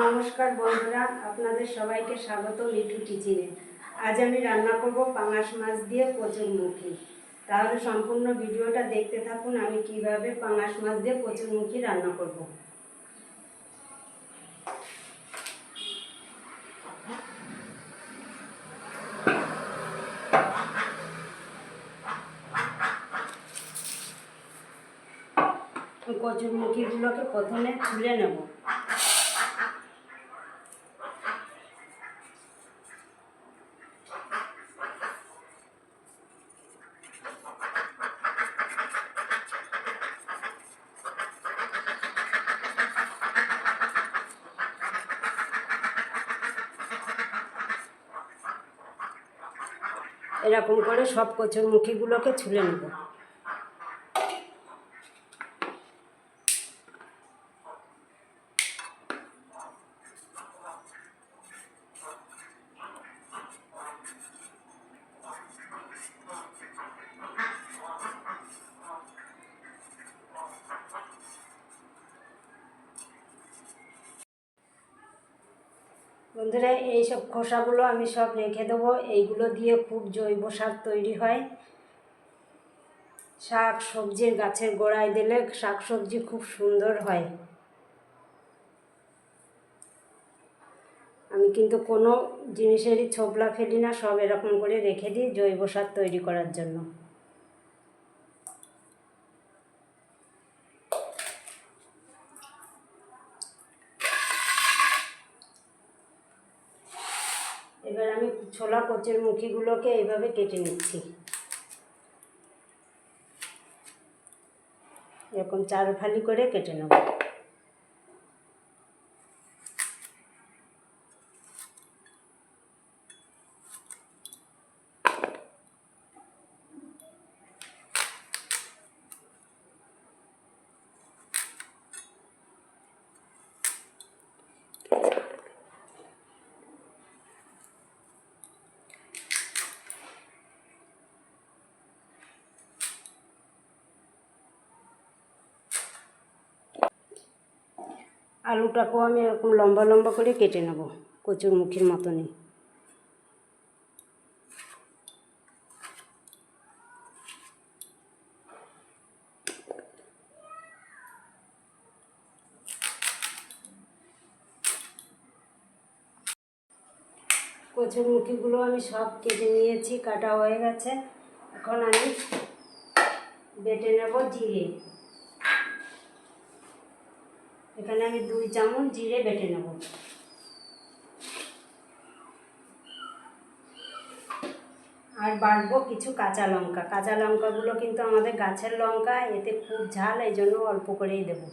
নমস্কার বন্ধুরা, আপনাদের সবাইকে স্বাগত মিঠু টিচিনে আজ আমি রান্না করব পাঙাশ মাছ দিয়ে কচুরমুখী তাহলে সম্পূর্ণ ভিডিওটা দেখতে থাকুন, আমি কীভাবে পাঙাশ মাছ দিয়ে কচুরমুখী রান্না করব। কচুরমুখীগুলোকে প্রথমে তুলে নেব। এরকম করে সব কচুর মুখিগুলোকে ছুলে নেব। বন্ধুরা এই সব খোসাগুলো আমি সব রেখে দেবো। এইগুলো দিয়ে খুব জৈব সার তৈরি হয়। শাক সবজির গাছের গোড়ায় দিলে শাক সবজি খুব সুন্দর হয়। আমি কিন্তু কোনো জিনিসেরই ছোবলা ফেলি না, সব এরকম করে রেখে দিই জৈব সার তৈরি করার জন্য এবার আমি ছোলা কচের মুখিগুলোকে এইভাবে কেটে নিচ্ছি। এরকম চার ফালি করে কেটে নেব। আলুটাকেও আমি এরকম লম্বা লম্বা করে কেটে নেব, কচুর মুখির মতনই। কচুর মুখিগুলো আমি সব কেটে নিয়েছি, কাটা হয়ে গেছে। এখন আমি বেটে নেব জিরে। এখানে আমি দুই চামচ জিরে বেটে নেব। আর বাড়বো কিছু কাঁচা লঙ্কা। কাঁচা লঙ্কাগুলো কিন্তু আমাদের গাছের লঙ্কা, এতে খুব ঝাল, এই জন্য অল্প করেই দেবো।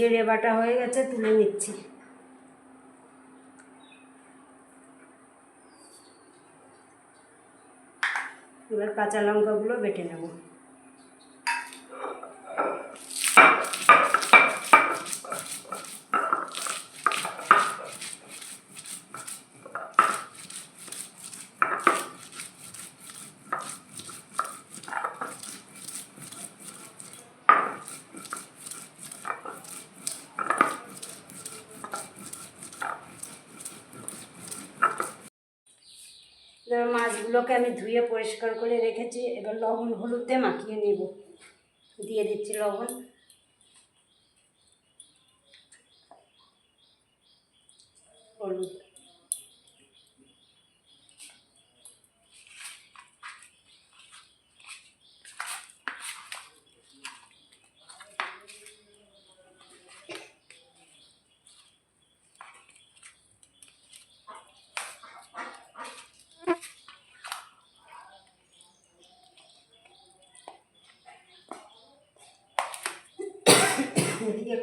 জিরে বাটা হয়ে গেছে তুলে নিচ্ছি। এবার কাঁচা লঙ্কাগুলো বেটে নেব এবার মাছগুলোকে আমি ধুয়ে পরিষ্কার করে রেখেছি, এবার লবণ হলুদে মাখিয়ে নিব। দিয়ে দিচ্ছি লবণ। হলুদ।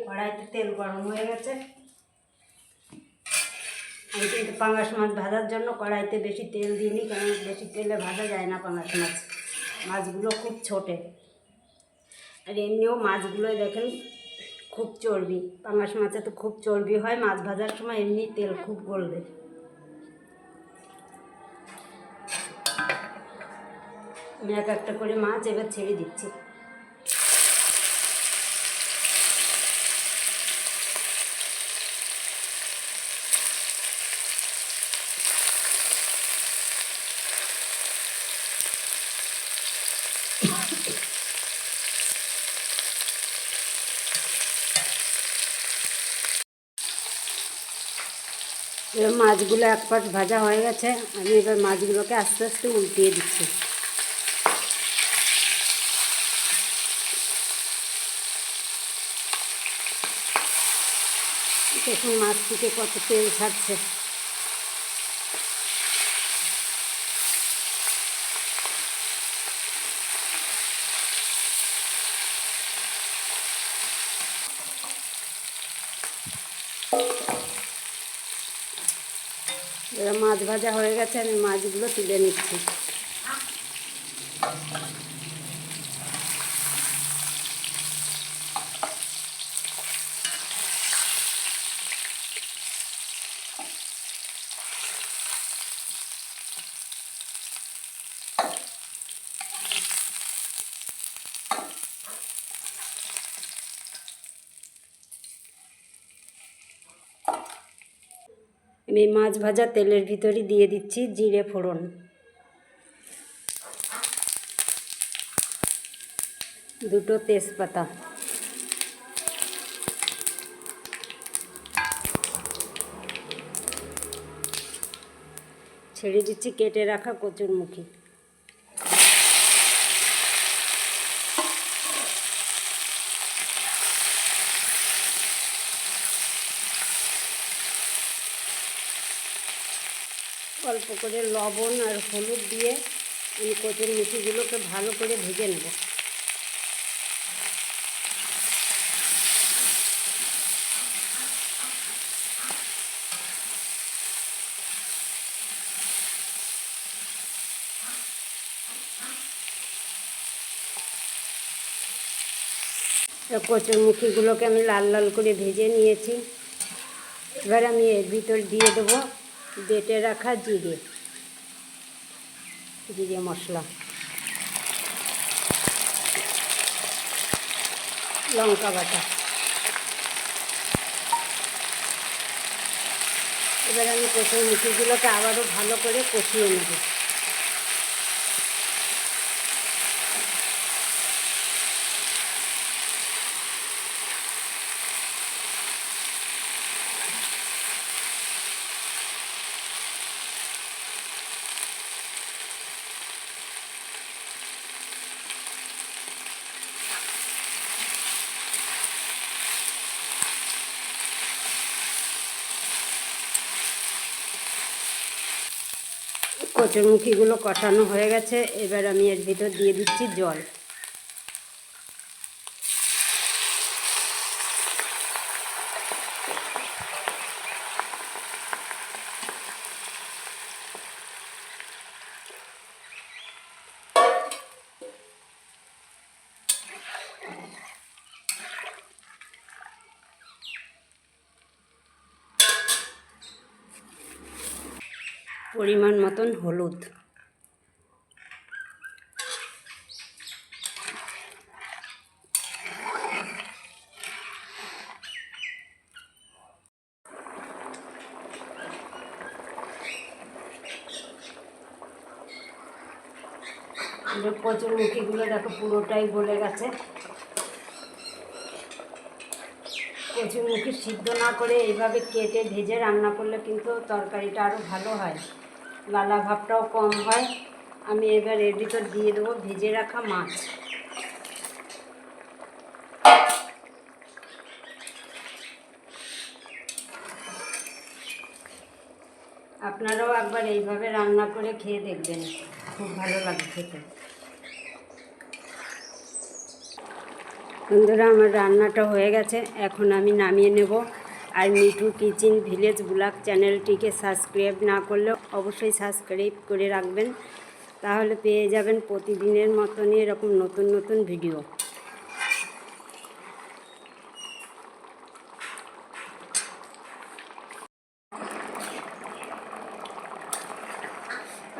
কড়াইতে তেল গরম হয়ে গেছে। আমি কিন্তু পাঙাশ মাছ ভাজার জন্য কড়াইতে বেশি তেল দিইনি, কারণ বেশি তেলে ভাজা যায় না পাঙাশ মাছ। মাছগুলো খুব ছোটে। আর এমনিও মাছগুলো দেখেন খুব চর্বি। পাঙাশ মাছে তো খুব চর্বি হয়, মাছ ভাজার সময় এমনি তেল খুব গলবে। আমি এক একটা করে মাছ এবার ছেড়ে দিচ্ছি। এবার মাছগুলো এক পাট ভাজা হয়ে গেছে, আমি এবার মাছগুলোকে আস্তে আস্তে উল্টিয়ে দিচ্ছি। দেখুন মাছ থেকে কত তেল ছাড়ছে। এবার মাছ ভাজা হয়ে গেছে আমি মাছগুলো তুলে নিচ্ছি। মাছ ভাজা তেলের ভিতরে দিয়ে দিচ্ছি জিরে ফোড়ন। দুটো তেজপাতা। ছেড়ে দিচ্ছি, কেটে রাখা কচুরমুখী। অল্প করে লবণ আর হলুদ দিয়ে আমি কচুর মুখিগুলোকে ভালো করে ভেজে নেব। কচুর মুখিগুলোকে আমি লাল লাল করে ভেজে নিয়েছি। এবার আমি এর ভিতর দিয়ে দেবো বেটে রাখা জিরে। জিরে মশলা। লঙ্কা বাটা। এবার আমি কষে মুখিগুলোকে আবারও ভালো করে কষিয়ে নেব। কচুরমুখিগুলো কষানো হয়ে গেছে। এবার আমি এর ভিতর দিয়ে দিচ্ছি জল। পরিমাণ মতন হলুদ। কচুর মুখিগুলো দেখো পুরোটাই গলে গেছে। কচুরমুখী সিদ্ধ না করে এইভাবে কেটে ভেজে রান্না করলে কিন্তু তরকারিটা আরও ভালো হয়। লালা ভাবটাও কম হয়। আমি এবার এর ভিতর দিয়ে দেবো ভেজে রাখা মাছ। আপনারাও একবার এইভাবে রান্না করে খেয়ে দেখবেন। খুব ভালো লাগে খেতে। বন্ধুরা, আমার রান্নাটা হয়ে গেছে। এখন আমি নামিয়ে নেব। আর মিঠু কিচেন ভিলেজ ব্লগ চ্যানেলটিকে সাবস্ক্রাইব না করলে অবশ্যই সাবস্ক্রাইব করে রাখবেন। তাহলে পেয়ে যাবেন প্রতিদিনের মতনই এরকম নতুন নতুন ভিডিও।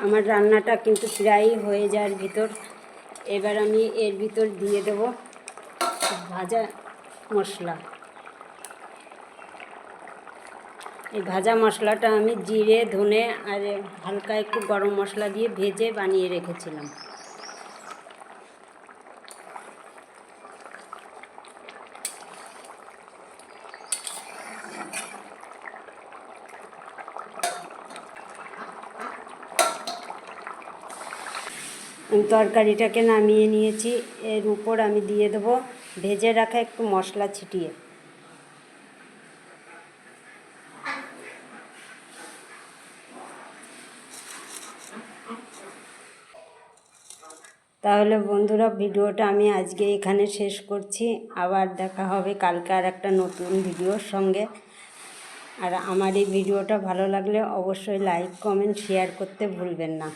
আমার রান্নাটা কিন্তু প্রায়ই হয়ে যাওয়ার ভিতর। এবার আমি এর ভিতর দিয়ে দেব ভাজা মশলা। এই ভাজা মশলাটা আমি জিরে, ধনে আর হালকা একটু গরম মশলা দিয়ে ভেজে বানিয়ে রেখেছিলাম। তরকারিটাকে নামিয়ে নিয়েছি, এর উপর আমি দিয়ে দেবো ভেজে রাখা একটু মশলা ছিটিয়ে। তাহলে বন্ধুরা ভিডিওটা আমি আজকে এখানে শেষ করছি। আবার দেখা হবে কালকে আর একটা নতুন ভিডিওর সঙ্গে। আর আমার এই ভিডিওটা ভালো লাগলে অবশ্যই লাইক কমেন্ট শেয়ার করতে ভুলবেন না।